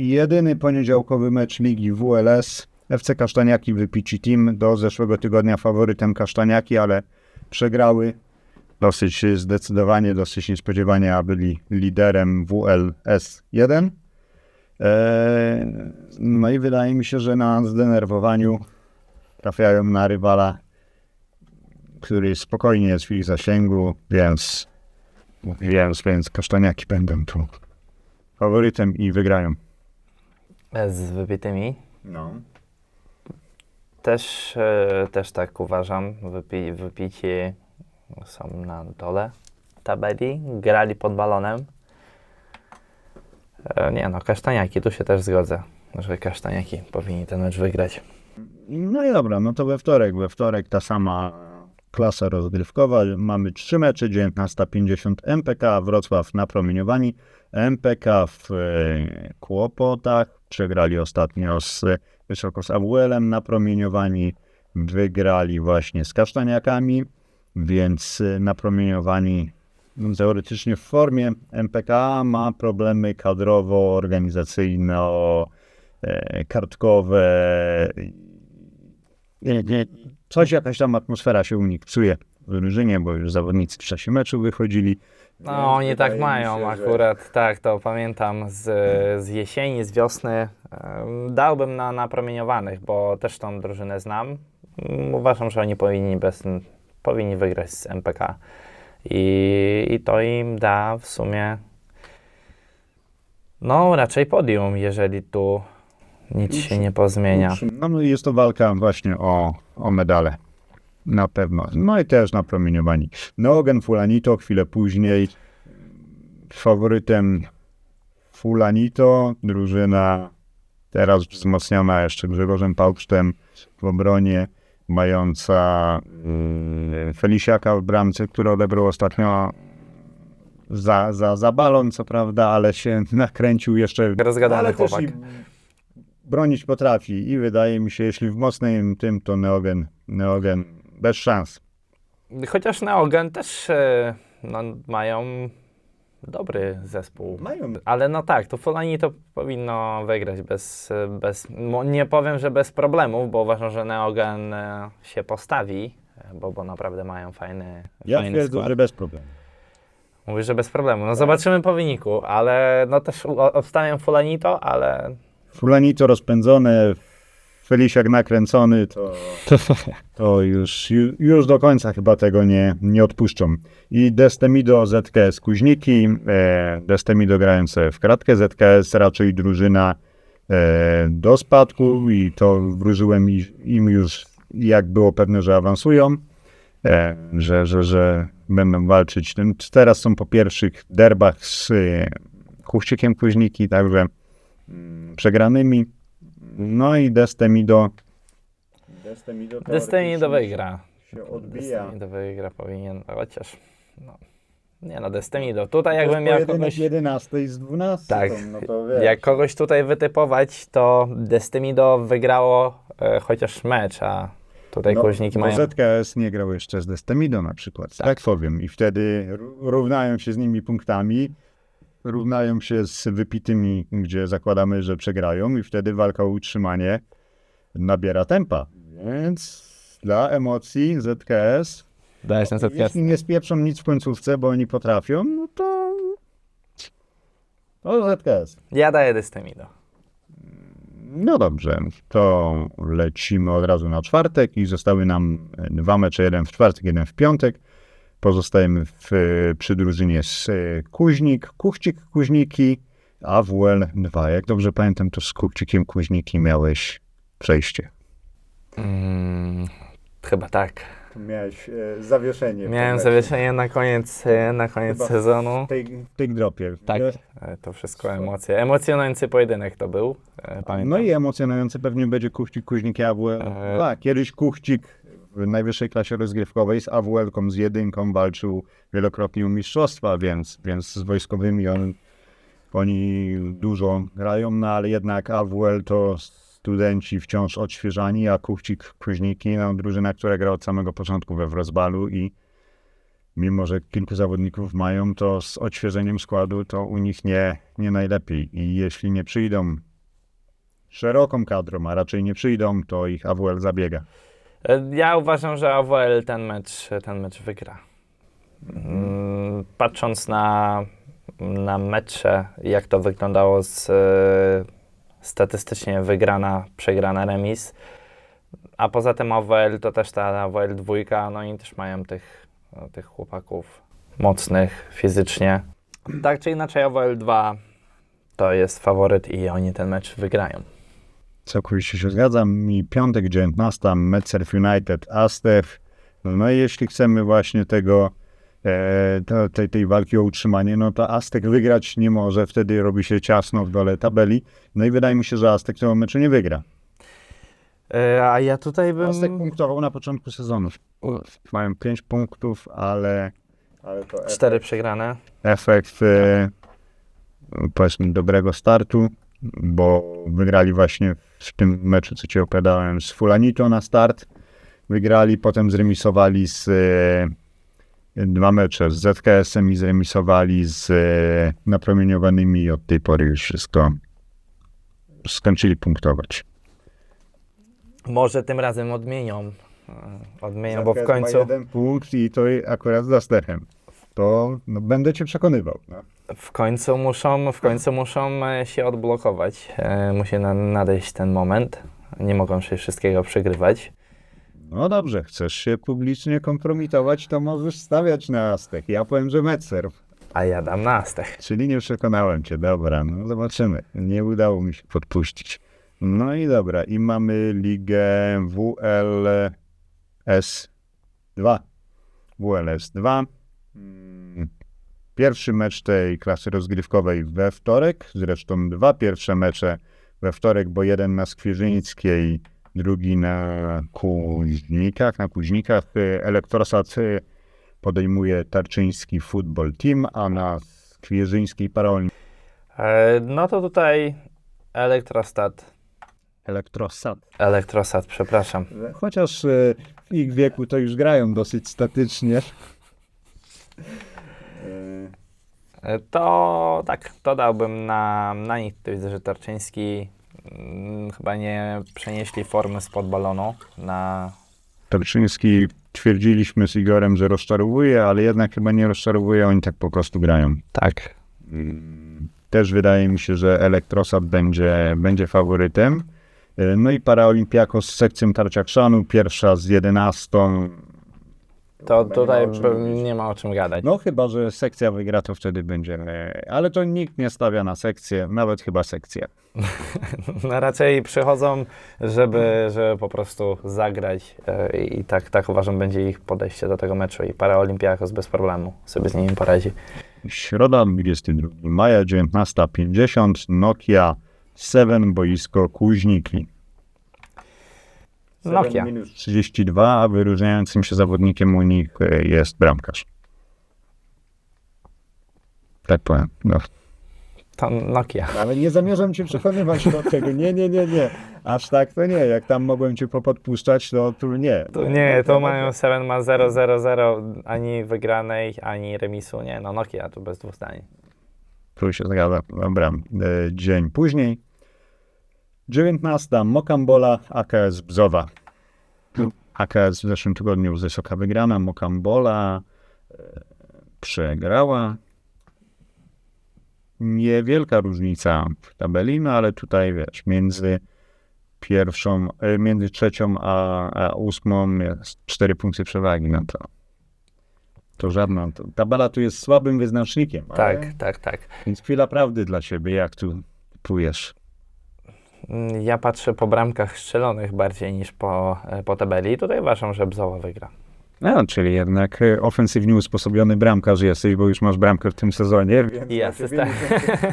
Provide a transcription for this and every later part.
Jedyny poniedziałkowy mecz ligi WLS. FC Kasztaniaki wypici team do zeszłego tygodnia faworytem Kasztaniaki, ale przegrały dosyć zdecydowanie, dosyć niespodziewanie, a byli liderem WLS 1. Eee, no i wydaje mi się, że na zdenerwowaniu trafiają na rywala, który spokojnie jest w ich zasięgu, więc, więc, więc Kasztaniaki będą tu faworytem i wygrają. Z wypitymi. No. Też, e, też tak uważam. Wypi, wypici są na dole tabeli. Grali pod balonem. E, nie no, kasztaniaki, tu się też zgodzę, że kasztaniaki powinni ten mecz wygrać. No i dobra, no to we wtorek, we wtorek ta sama klasa rozgrywkowa. Mamy trzy mecze, 19.50 MPK, Wrocław na promieniowani. MPK w e, kłopotach, przegrali ostatnio z wysoko z AWL-em na promieniowani, wygrali właśnie z Kasztaniakami, więc e, na promieniowani no, teoretycznie w formie. MPK ma problemy kadrowo-organizacyjno, e, kartkowe, coś, jakaś tam atmosfera się u nich psuje w drużynie, bo już zawodnicy w czasie meczu wychodzili. No, oni tak mają się, że- akurat, tak, to pamiętam z, z jesieni, z wiosny. Em, Dałbym na, na promieniowanych, bo też tą drużynę znam. Mm, Uważam, że oni powinni, bez, powinni wygrać z MPK. I, I to im da w sumie no raczej podium, jeżeli tu nic się nie pozmienia. No jest to walka właśnie o, o medale. Na pewno. No i też na promieniowani. Neogen Fulanito chwilę później. Faworytem Fulanito, drużyna teraz wzmocniona jeszcze Grzegorzem Pałksztem w obronie, mająca yy, Felisiaka w bramce, który odebrał ostatnio za, za, za balon, co prawda, ale się nakręcił jeszcze. Rozgadany ale chłopak. bronić potrafi i wydaje mi się, jeśli w mocnym tym, to Neogen, Neogen bez szans. Chociaż Neogen też e, no, mają dobry zespół. Mają. Ale no tak, to Fulani to powinno wygrać bez, bez, nie powiem, że bez problemów, bo uważam, że Neogen e, się postawi, bo, bo naprawdę mają fajny, Ja fajny twierdzę, skład. że bez problemu. Mówisz, że bez problemu. No zobaczymy po wyniku, ale no też obstawiam Fulanito, ale Fulanito rozpędzone, Felisiak nakręcony, to, to już, ju- już do końca chyba tego nie, nie odpuszczą. I Destemido ZKS Kuźniki, e, Destemido grające w kratkę, ZKS raczej drużyna e, do spadku i to wróżyłem im już jak było pewne, że awansują, e, że, że, że będą walczyć. Teraz są po pierwszych derbach z e, Kuchcikiem Kuźniki, także mm, przegranymi. No i Destemido. Destemido, Destiny do wygra. się odbija. Destiny do wygra powinien, chociaż no. Nie no, Destiny do. Tutaj jakbym miał kogoś... 11 z 12. Tak. No to wiesz. Jak kogoś tutaj wytypować, to Destemido wygrało e, chociaż mecz, a tutaj no, Kuźniki bo mają... ZKS nie grał jeszcze z Destemido na przykład. Tak. powiem. I wtedy ró- równają się z nimi punktami. Równają się z wypitymi, gdzie zakładamy, że przegrają, i wtedy walka o utrzymanie nabiera tempa. Więc dla emocji ZKS Dajesz na setkę. Jeśli nie spieprzą nic w końcówce, bo oni potrafią, no to... To ZKS. Ja daję Destemido. No dobrze, to lecimy od razu na czwartek i zostały nam dwa mecze, jeden w czwartek, jeden w piątek. Pozostajemy w, e, przy drużynie z e, Kuźnik, Kuchcik, Kuźniki, AWL 2. Jak dobrze pamiętam, to z Kuchcikiem Kuźniki miałeś przejście. Mm, chyba tak. Miałeś e, zawieszenie. Miałem zawieszenie na koniec, e, na koniec Chyba sezonu. W tej, w tej dropie. Tak, e, to wszystko emocje. Emocjonujący pojedynek to był. e, Pamiętam. No i emocjonujący pewnie będzie Kuchcik, Kuźnik AWL. E, Tak, kiedyś Kuchcik w najwyższej klasie rozgrywkowej z AWL-ką, z jedynką walczył wielokrotnie o mistrzostwa, więc, więc z wojskowymi on, oni dużo grają, no ale jednak AWL to studenci wciąż odświeżani, a Kuchcik, Kuźniki, no drużyna, która gra od samego początku we Wrocławiu i mimo, że kilku zawodników mają, to z odświeżeniem składu to u nich nie, nie najlepiej. I jeśli nie przyjdą szeroką kadrą, a raczej nie przyjdą, to ich AWL zabiega. E, Ja uważam, że AWL ten mecz, ten mecz wygra. Mm, Patrząc na, na mecze, jak to wyglądało z e, statystycznie wygrana, przegrana remis, a poza tym AWL to też ta AWL dwójka, no i też mają tych, no, tych chłopaków mocnych fizycznie. Tak czy inaczej AWL 2 to jest faworyt i oni ten mecz wygrają. Całkowicie się zgadzam. I piątek 19, Metsurf United, Astef. No i jeśli chcemy właśnie tego, e, to, tej, tej walki o utrzymanie, no to Aztek wygrać nie może, wtedy robi się ciasno w dole tabeli. No i wydaje mi się, że Aztek tego meczu nie wygra. E, A ja tutaj bym... Aztek punktował na początku sezonu. Mają 5 punktów, ale, ale to efekt, Cztery przegrane. efekt e, powiedzmy dobrego startu, bo wygrali właśnie w tym meczu, co ci opowiadałem, z Fulanito na start. Wygrali, potem zremisowali z e, dwa mecze z ZKS-em i zremisowali z e, napromieniowanymi i od tej pory już wszystko skończyli punktować. Może tym razem odmienią. E, Odmienią, bo w końcu, jeden punkt i to akurat z Astechem. To no, będę cię przekonywał. No. W końcu muszą, w końcu muszą e, się odblokować. E, Musi na, nadejść ten moment. Nie mogą się wszystkiego przegrywać. No dobrze, chcesz się publicznie kompromitować, to możesz stawiać na Aztek. Ja powiem, że Metsurf. A ja dam na Astech. Czyli nie przekonałem cię, dobra, no zobaczymy. Nie udało mi się podpuścić. No i dobra, i mamy ligę WLS2. WLS2. Mm, Pierwszy mecz tej klasy rozgrywkowej we wtorek, zresztą dwa pierwsze mecze we wtorek, bo jeden na Skwierzyńskiej, drugi na Kuźnikach. Na Kuźnikach y, Elektrosat y, podejmuje Tarczyński Football Team, a na Skwierzyńskiej Paroli E, No to tutaj Elektrostat. Elektrosat. Elektrosat, przepraszam. Chociaż y, w ich wieku to już grają dosyć statycznie. To tak, to dałbym na, na nich. To widzę, że Tarczyński mm, chyba nie przenieśli formy spod balonu na Tarczyński twierdziliśmy z Igorem, że rozczarowuje, ale jednak chyba nie rozczarowuje, oni tak po prostu grają. tak. Też wydaje mi się, że Elektrosat będzie, będzie faworytem. Y, No i Paraolimpiakos z sekcją Tarciakszanu, pierwsza z 11. To Chyba tutaj nie ma o czym by- mówić. nie ma o czym gadać. No chyba, że sekcja wygra, to wtedy będzie. e, Ale to nikt nie stawia na sekcję, nawet chyba sekcję. No, raczej przychodzą, żeby, żeby po prostu zagrać e, i tak, tak uważam będzie ich podejście do tego meczu i Paraolimpiakos bez problemu sobie z nimi poradzi. Środa, 22 maja, 19.50, Nokia 7, boisko Kuźniki. Nokia. Minus 32, a wyróżniającym się zawodnikiem u nich e, jest bramkarz. Tak powiem. No. To Nokia. Ale nie zamierzam cię przekonywać do tego. Nie, nie, nie, nie. Aż tak to nie. Jak tam mogłem cię popodpuszczać, to tu nie. To nie, to mają 7 ma 0, 0, 0, ani wygranej, ani remisu, nie, no Nokia tu bez dwóch zdań. Tu się zgadza. Dobra. E, Dzień później. 19. Mokambola, AKS Bzowa. AKS w zeszłym tygodniu wysoka wygrana. Mokambola e, przegrała. Niewielka różnica w tabeli, no ale tutaj wiesz, między pierwszą, e, między trzecią a, a ósmą jest cztery punkty przewagi, no to to żadna. Tabela tu jest słabym wyznacznikiem. ale- Tak, tak, tak. więc chwila prawdy dla ciebie, jak tu pujesz. Mm, Ja patrzę po bramkach strzelonych bardziej niż po, e, po tabeli. Tutaj uważam, że Bzoła wygra. No, czyli jednak e, ofensywnie usposobiony bramkarz jesteś, bo już masz bramkę w tym sezonie. Więc, I asysta.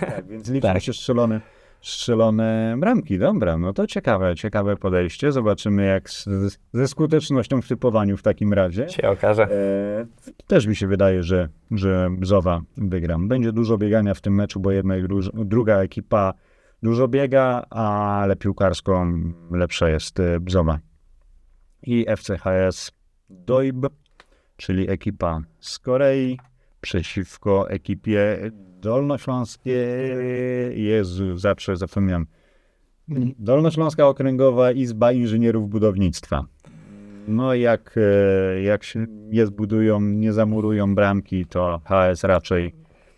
tak, więc liczą Tak. się strzelone, strzelone bramki. Dobra, no to ciekawe, ciekawe podejście. Zobaczymy jak z, ze skutecznością w typowaniu w takim razie. Się okaże. E, też mi się wydaje, że, że Bzowa wygra. Będzie dużo biegania w tym meczu, bo jedna i dru- druga ekipa dużo biega, ale piłkarsko lepsza jest e, Bzowa. I FCHS Doib, czyli ekipa z Korei przeciwko ekipie dolnośląskiej. Jezu, zawsze zapomniałem. Dolnośląska Okręgowa Izba Inżynierów Budownictwa. No jak, e, jak się nie zbudują, nie zamurują bramki, to HS raczej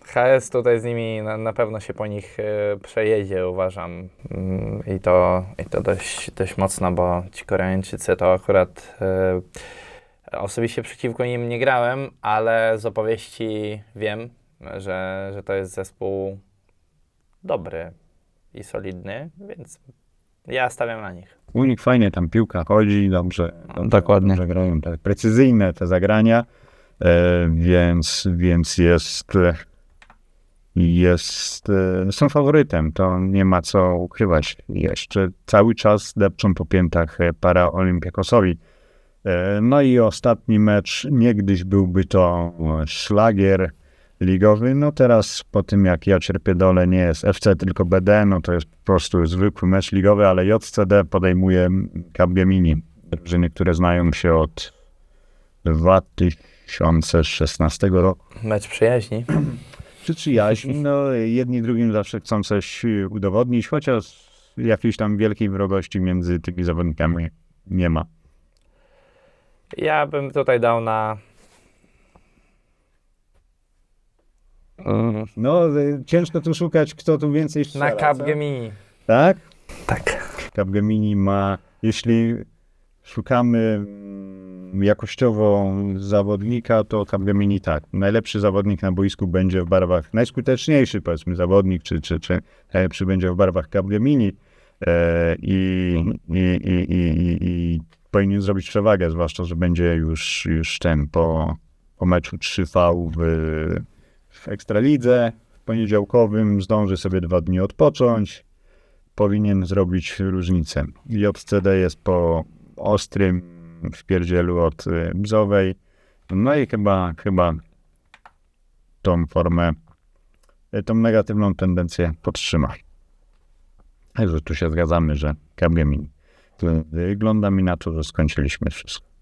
HS tutaj z nimi na, na pewno się po nich e, przejedzie, uważam. Mm, I to, i to dość, dość mocno, bo ci Koreańczycy to akurat e, osobiście przeciwko nim nie grałem, ale z opowieści wiem, że, że to jest zespół dobry i solidny, więc ja stawiam na nich. u nich fajnie tam piłka chodzi, dobrze, dobrze, Dokładnie. dobrze grają, precyzyjne te zagrania, e, więc, więc jest, jest, e, są faworytem, to nie ma co ukrywać. Jeszcze cały czas depczą po piętach e, Paraolimpiakosowi. E, No i ostatni mecz, niegdyś byłby to szlagier ligowy, no teraz po tym jak ja cierpię dole nie jest FC tylko BD, no to jest po prostu zwykły mecz ligowy, ale JCD podejmuje Capgemini, drużyny, które znają się od 2016 roku. Mecz przyjaźni. Czy przyjaźń, no jedni drugim zawsze chcą coś udowodnić, chociaż jakiejś tam wielkiej wrogości między tymi zawodnikami nie ma. Ja bym tutaj dał na. No, y, ciężko tu szukać, kto tu więcej strzela. Na? Capgemini. Tak? Tak. Capgemini ma, jeśli szukamy mm, jakościowo zawodnika, to Capgemini tak. Najlepszy zawodnik na boisku będzie w barwach, najskuteczniejszy powiedzmy zawodnik, czy, czy, czy najlepszy będzie w barwach Capgemini e, i, i, i, i, i powinien zrobić przewagę, zwłaszcza, że będzie już, już ten po, po meczu 3V w, w Ekstralidze w poniedziałkowym, zdąży sobie dwa dni odpocząć, powinien zrobić różnicę. JCD jest po ostrym wpierdzielu od y, Bzowej. No i chyba, chyba tą formę, y, tą negatywną tendencję podtrzyma. Także tu się zgadzamy, że Capgemini. Tu Wygląda mi na to, że skończyliśmy wszystko.